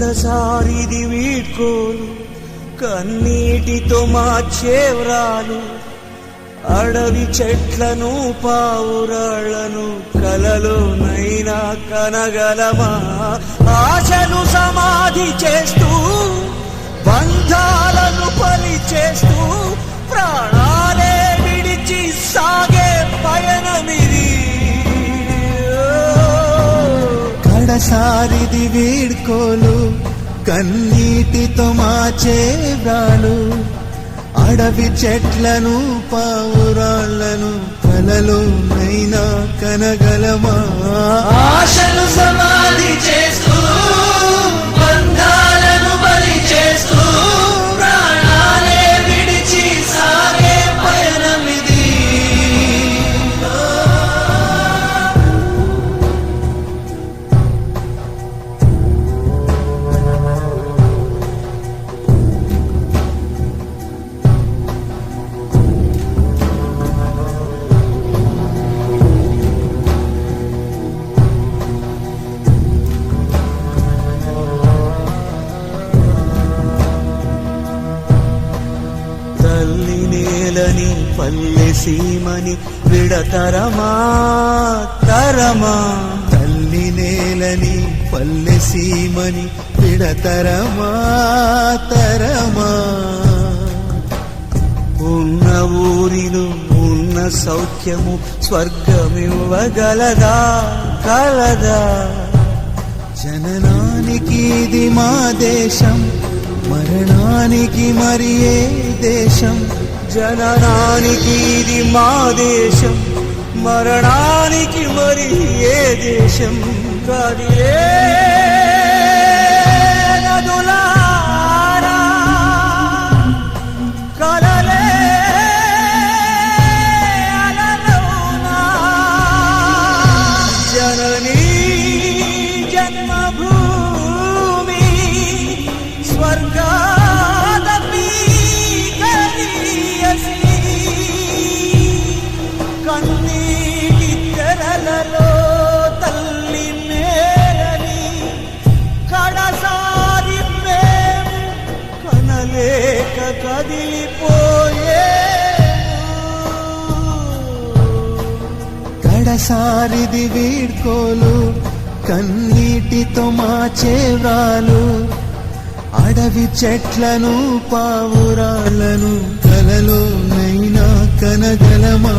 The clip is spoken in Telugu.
కడసారిది వీడ్కోలు కన్నీటితో మార్చేవ్రాలు అడవి చెట్లను పావురాళ్ళను కలలోనైనా కనగలమా? ఆశను సమాధి చేస్తూ బంధాలను పని చేస్తూ సారిది వీడ్కోలు కన్నీటితో మాచేవ్రాలు అడవి చెట్లను పావురాళ్ళను కలలో నైనా కనగలమా? ఆశలు నేలని పల్లె సీమని విడతరమా తరమా? తల్లి నేలని పల్లె సీమని విడతరమా తరమా? ఉన్న ఊరిలో ఉన్న సౌఖ్యము స్వర్గమివ్వగలదా కలదా? జననానికి ఇది మా దేశం మరణానికి మరి ఏ దేశం? జననానికి ఇది మా దేశం మరణానికి మరి ఏ దేశం కాదు? నదులారా, కలలే కదిలిపోయే కడసారిది వీడ్కోలు కన్నీటితో మాచేవ్రాలు అడవి చెట్లను పావురాలను కలలో నైనా కనగలమా?